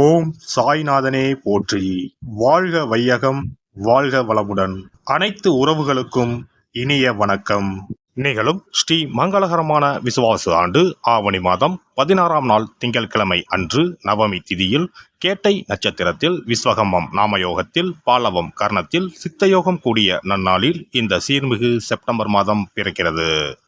ஓம் சாய்நாதனே போற்றி. வாழ்க வையகம் வாழ்க வளமுடன். அனைத்து உறவுகளுக்கும் இனிய வணக்கம். நிகழும் ஸ்ரீ மங்களகரமான விசுவாச ஆண்டு ஆவணி மாதம் பதினாறாம் நாள் திங்கட்கிழமை அன்று நவமி திதியில் கேட்டை நட்சத்திரத்தில் விஸ்வகம்மம் நாமயோகத்தில் பாலவம் கர்ணத்தில் சித்தயோகம் கூடிய நன்னாளில் இந்த சீர்மிகு செப்டம்பர் மாதம் பிறக்கிறது.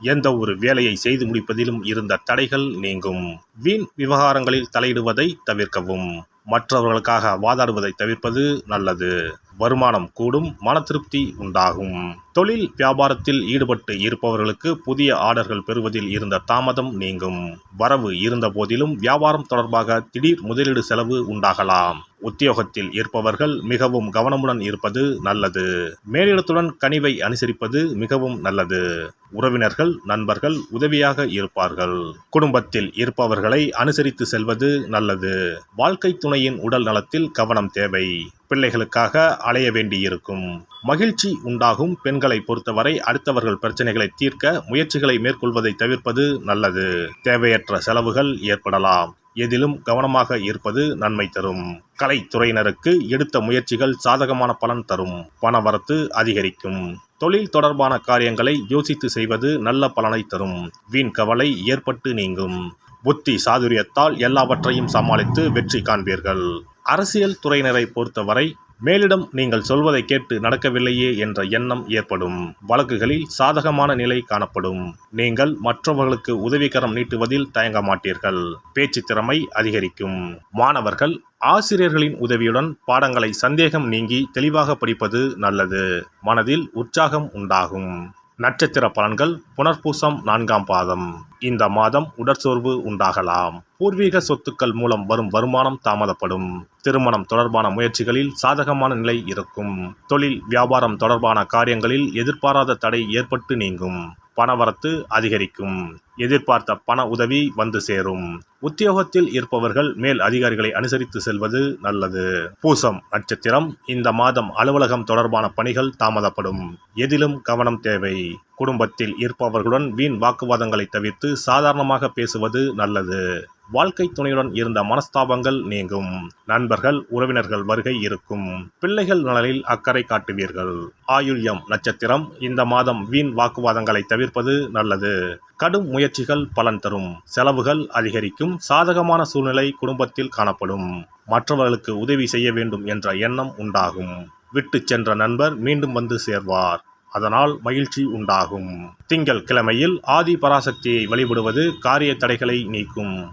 எந்த ஒரு வேலையை செய்து முடிப்பதிலும் இருந்த தடைகள் நீங்கும். வீண் விவகாரங்களில் தலையிடுவதை தவிர்க்கவும். மற்றவர்களுக்காக வாதாடுவதை தவிர்ப்பது நல்லது. வருமானம் கூடும் மன திருப்தி உண்டாகும். தொழில் வியாபாரத்தில் ஈடுபட்டு இருப்பவர்களுக்கு புதிய ஆர்டர்கள் பெறுவதில் இருந்த தாமதம் நீங்கும். வரவு இருந்த போதிலும் வியாபாரம் தொடர்பாக திடீர் முதலீடு செலவு உண்டாகலாம். உத்தியோகத்தில் இருப்பவர்கள் மிகவும் கவனமுடன் இருப்பது நல்லது. மேலிடத்துடன் கனிவை அனுசரிப்பது மிகவும் நல்லது. உறவினர்கள் நண்பர்கள் உதவியாக இருப்பார்கள். குடும்பத்தில் இருப்பவர்களை அனுசரித்து செல்வது நல்லது. வாழ்க்கை துணையின் உடல் நலத்தில் கவனம் தேவை. பிள்ளைகளுக்காக அலைய வேண்டியிருக்கும். மகிழ்ச்சி உண்டாகும் பெண்களை பொறுத்தவரை அடுத்தவர்கள் பிரச்சனைகளை தீர்க்க முயற்சிகளை மேற்கொள்வதை தவிர்ப்பது நல்லது. தேவையற்ற செலவுகள் ஏற்படலாம். எதிலும் கவனமாக இருப்பது நன்மை தரும். கலைத்துறையினருக்கு எடுத்த முயற்சிகள் சாதகமான பலன் தரும். பணவரத்து அதிகரிக்கும். தொழில் தொடர்பான காரியங்களை யோசித்து செய்வது நல்ல பலனை தரும். வீண் கவலை ஏற்பட்டு நீங்கும். புத்தி சாதுரியத்தால் எல்லாவற்றையும் சமாளித்து வெற்றி காண்பீர்கள். அரசியல் துறையினரை பொறுத்தவரை மேலிடம் நீங்கள் சொல்வதை கேட்டு நடக்கவில்லையே என்ற எண்ணம் ஏற்படும். வழக்குகளில் சாதகமான நிலை காணப்படும். நீங்கள் மற்றவர்களுக்கு உதவிக்கரம் நீட்டுவதில் தயங்க மாட்டீர்கள். பேச்சு திறமை அதிகரிக்கும். மாணவர்கள் ஆசிரியர்களின் உதவியுடன் பாடங்களை சந்தேகம் நீங்கி தெளிவாக படிப்பது நல்லது. மனதில் உற்சாகம் உண்டாகும். நட்சத்திர பலன்கள் புனர்பூசம் நான்காம் பாதம். இந்த மாதம் உடற்சோர்வு உண்டாகலாம். பூர்வீக சொத்துக்கள் மூலம் வரும் வருமானம் தாமதப்படும். திருமணம் தொடர்பான முயற்சிகளில் சாதகமான நிலை இருக்கும். தொழில் வியாபாரம் தொடர்பான காரியங்களில் எதிர்பாராத தடை ஏற்பட்டு நீங்கும். பணவரத்து அதிகரிக்கும். எதிர்பார்த்த பண உதவி வந்து சேரும். உத்தியோகத்தில் இருப்பவர்கள் மேல் அதிகாரிகளை அனுசரித்து செல்வது நல்லது. பூசம் நட்சத்திரம் இந்த மாதம் அலுவலகம் தொடர்பான பணிகள் தாமதப்படும். எதிலும் கவனம் தேவை. குடும்பத்தில் இருப்பவர்களுடன் வீண் வாக்குவாதங்களை தவிர்த்து சாதாரணமாக பேசுவது நல்லது. வாழ்க்கை துணையுடன் இருந்த மனஸ்தாபங்கள் நீங்கும். நண்பர்கள் உறவினர்கள் வருகை இருக்கும். பிள்ளைகள் நலனில் அக்கறை காட்டுவீர்கள். ஆயுள்யம் நட்சத்திரம் இந்த மாதம் வீண் வாக்குவாதங்களை தவிர்ப்பது நல்லது. கடும் முயற்சிகள் பலன் தரும். செலவுகள் அதிகரிக்கும். சாதகமான சூழ்நிலை குடும்பத்தில் காணப்படும். மற்றவர்களுக்கு உதவி செய்ய வேண்டும் என்ற எண்ணம் உண்டாகும். விட்டு சென்ற நண்பர் மீண்டும் வந்து சேர்வார். அதனால் மகிழ்ச்சி உண்டாகும். திங்கள் கிழமையில் ஆதி பராசக்தியை வழிபடுவது காரிய தடைகளை நீக்கும்.